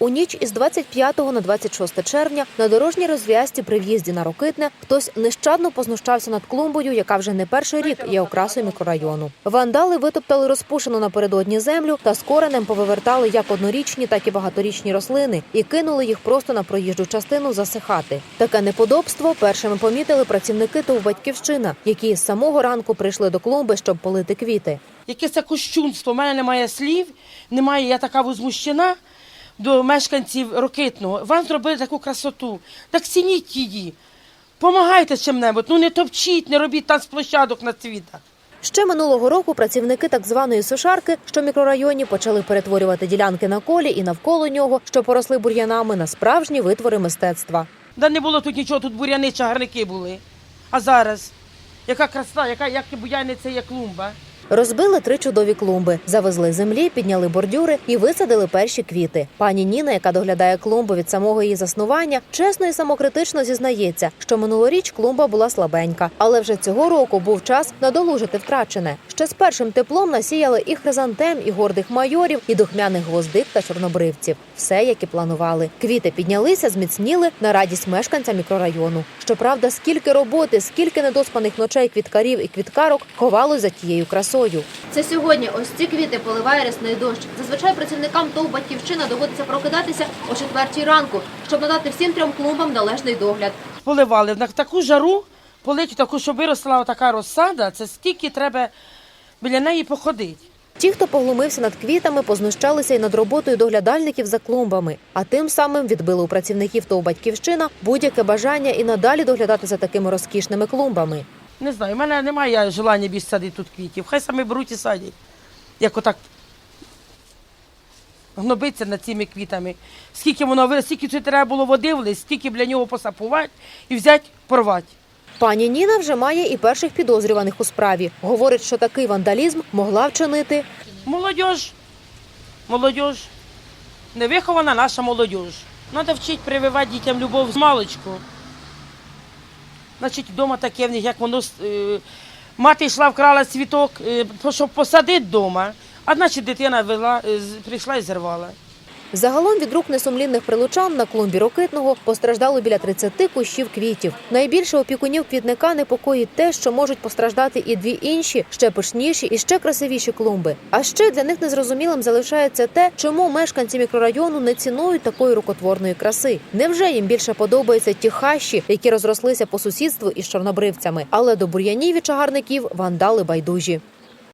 У ніч із 25 на 26 червня на дорожній розв'язці при в'їзді на Рокитне хтось нещадно познущався над клумбою, яка вже не перший рік є окрасою мікрорайону. Вандали витоптали розпушену напередодні землю та з коренем повивертали як однорічні, так і багаторічні рослини і кинули їх просто на проїжджу частину засихати. Таке неподобство першими помітили працівники ТОВ «Батьківщина», які з самого ранку прийшли до клумби, щоб полити квіти. Яке це кощунство? У мене немає слів, немає, я така возмущена до мешканців Рокитного. Вам зробили таку красоту. Так цініть її. Помагайте чим-небудь. Ну не топчіть, не робіть там з площадок на цвітах. Ще минулого року працівники так званої сушарки, що в мікрорайоні почали перетворювати ділянки на колі і навколо нього, що поросли бур'янами, на справжні витвори мистецтва. Да не було тут нічого, тут буряни, чагарники були. А зараз? Яка краса, яка як буяни це є клумба. Розбили три чудові клумби, завезли землі, підняли бордюри і висадили перші квіти. Пані Ніна, яка доглядає клумбу від самого її заснування, чесно і самокритично зізнається, що минулоріч клумба була слабенька, але вже цього року був час надолужити втрачене. Ще з першим теплом насіяли і хризантем, і гордих майорів, і духмяних гвоздик та чорнобривців. Все, як і планували. Квіти піднялися, зміцніли на радість мешканця мікрорайону. Щоправда, скільки роботи, скільки недоспаних ночей квіткарів і квіткарок ховалось за тією красою. Це сьогодні ось ці квіти поливає рясний дощ. Зазвичай працівникам ТОВ «Батьківщина» доводиться прокидатися о четвертій ранку, щоб надати всім трьом клумбам належний догляд. Поливали на таку жару, полить таку, щоб виросла така розсада, це стільки треба біля неї походити. Ті, хто поглумився над квітами, познущалися і над роботою доглядальників за клумбами, а тим самим відбили у працівників ТОВ «Батьківщина» будь-яке бажання і надалі доглядати за такими розкішними клумбами. Не знаю, в мене немає желання більше садити тут квітів. Хай самі беруть і садять. Як отак гнобиться над цими квітами. Скільки воно ви- скільки це треба було води влити, скільки для нього посапувати і взяти, порвати. Пані Ніна вже має і перших підозрюваних у справі. Говорить, що такий вандалізм могла вчинити Молодіж, молодіж, невихована наша молодіж. Треба вчити прививати дітям любов з маличку. Значить, вдома таке в них, як воно е, мати йшла, вкрала цвіток, е, щоб посадити вдома, а значить дитина вела, е, прийшла і зірвала. Загалом від рук несумлінних прилучан на клумбі Рокитного постраждало біля 30 кущів квітів. Найбільше опікунів квітника непокоїть те, що можуть постраждати і дві інші, ще пишніші і ще красивіші клумби. А ще для них незрозумілим залишається те, чому мешканці мікрорайону не цінують такої рукотворної краси. Невже їм більше подобаються ті хащі, які розрослися по сусідству із чорнобривцями, але до бур'янів і чагарників вандали байдужі.